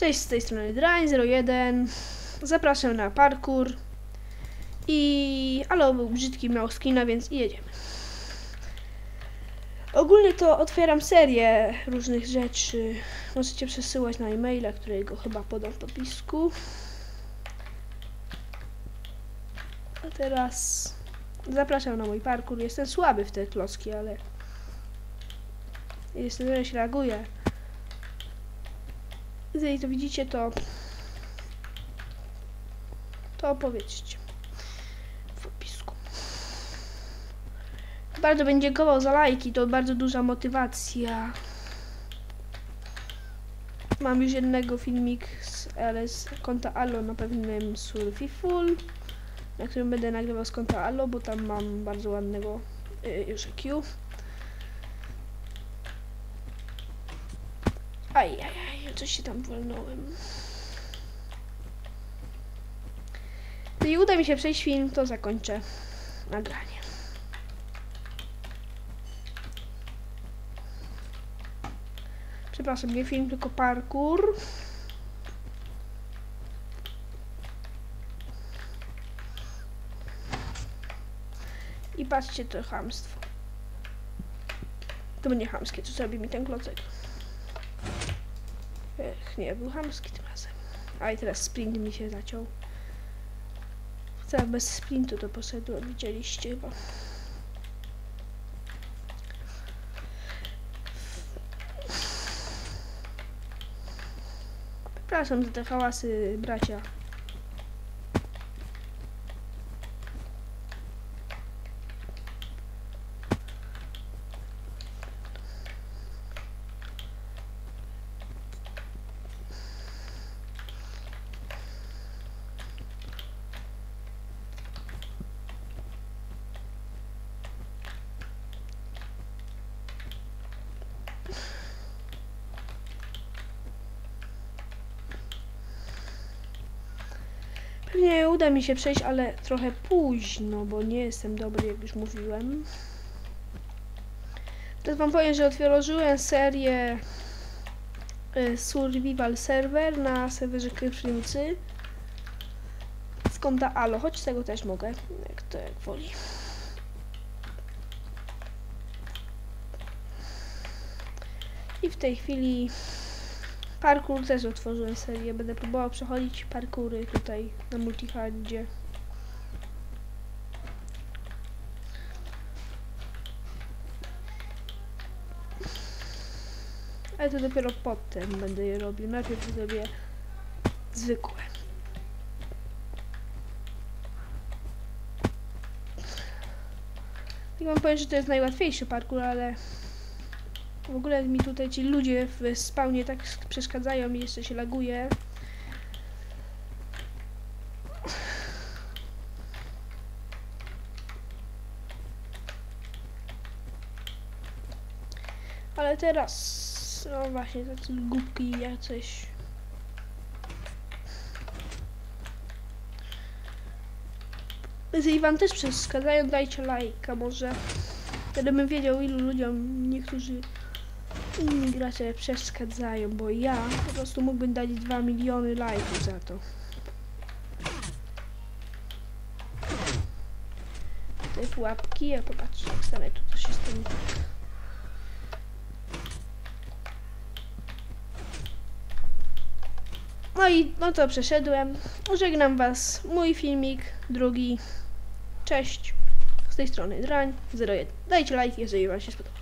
Cześć, z tej strony Drain01. Zapraszam na parkour. I Alo był brzydki, miał skina, więc jedziemy. Ogólnie to otwieram serię różnych rzeczy. Możecie przesyłać na e-maila, którego chyba podam w popisku. A teraz zapraszam na mój parkour. Jestem słaby w te klocki, ale jestem, że się reaguje. Jeżeli to widzicie, to to opowiedzcie w opisku. Bardzo bym dziękował za lajki, to bardzo duża motywacja. Mam już jednego filmik z, z konta Allo na pewnym Surfiful, na którym będę nagrywał z konta Allo, bo tam mam bardzo ładnego y, już Q. Aj, aj, aj, coś się tam wolnąłem. Jeżeli uda mi się przejść film, to zakończę nagranie. Przepraszam, nie film, tylko parkour. I patrzcie to chamstwo. To będzie chamskie, co zrobi mi ten klocek. Ech, nie, był chamski tym razem. A i teraz sprint mi się zaciął. Tak, bez sprintu to poszedłem, widzieliście chyba. Przepraszam za te hałasy, bracia. Pewnie uda mi się przejść, ale trochę późno, bo nie jestem dobry, jak już mówiłem. Teraz wam powiem, że otworzyłem serię y, Survival Server na serwerze Kryptonicy z konta Alo, choć tego też mogę, jak to jak woli. I w tej chwili Parkour też otworzyłem serię. Będę próbował przechodzić parkury tutaj na multihardzie. Ale to dopiero potem będę je robił. Najpierw zrobię zwykłe. I wam powiem, że to jest najłatwiejszy parkour, ale w ogóle mi tutaj ci ludzie w spawnie tak przeszkadzają i jeszcze się laguje. Ale teraz, no właśnie, tacy głupki jacyś. Jeżeli wam też przeszkadzają, dajcie lajka może. Wtedy bym wiedział, ilu ludziom niektórzy inni gracze przeszkadzają, bo ja po prostu mógłbym dać 2 miliony lajków za to. Te pułapki, ja popatrzę, jak stanę tu, co się stanie. No i no to przeszedłem. Żegnam was. Mój filmik, drugi. Cześć. Z tej strony Drań 01. Dajcie lajki, jeżeli wam się spodobał.